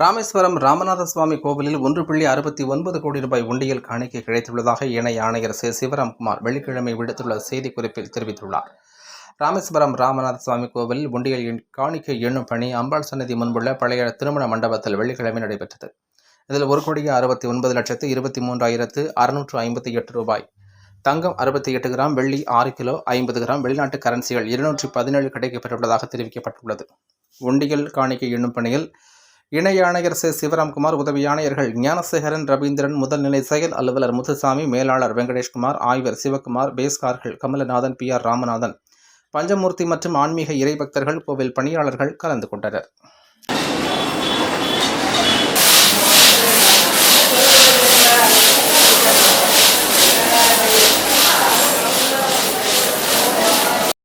ராமேஸ்வரம் ராமநாத சுவாமி கோவிலில் ஒன்று புள்ளி அறுபத்தி ஒன்பது கோடி ரூபாய் உண்டியல் காணிக்கை கிடைத்துள்ளதாக இணை ஆணையர் சி சிவராம்குமார் வெள்ளிக்கிழமை விடுத்துள்ள செய்திக்குறிப்பில் தெரிவித்துள்ளார். ராமேஸ்வரம் ராமநாத சுவாமி கோவிலில் உண்டியல் காணிக்கை எண்ணும் பணி அம்பாள் சன்னதி முன்புள்ள பழைய திருமண மண்டபத்தில் வெள்ளிக்கிழமை நடைபெற்றது. இதில் ஒரு கோடியே அறுபத்தி ஒன்பது லட்சத்து இருபத்தி மூன்றாயிரத்து அறுநூற்று ஐம்பத்தி எட்டு ரூபாய். தங்கம் அறுபத்தி எட்டு கிராம் வெள்ளி ஆறு கிலோ ஐம்பது கிராம் வெளிநாட்டு கரன்சிகள் இருநூற்றி பதினேழு கிடைக்கப்பட்டுள்ளதாக தெரிவிக்கப்பட்டுள்ளது. உண்டியல் காணிக்கை எண்ணும் பணியில் இணை ஆணையர் சே சிவராம்குமார் உதவி ஆணையர்கள் ஞானசேகரன் ரவீந்திரன் முதல்நிலை செயல் அலுவலர் முத்துசாமி மேலாளர் வெங்கடேஷ்குமார் ஆய்வர் சிவகுமார் பேஸ்கார்கள் கமலநாதன் பி ஆர் ராமநாதன். பஞ்சமூர்த்தி மற்றும் ஆன்மீக இறைபக்தர்கள் கோவில் பணியாளர்கள் கலந்து கொண்டனர்.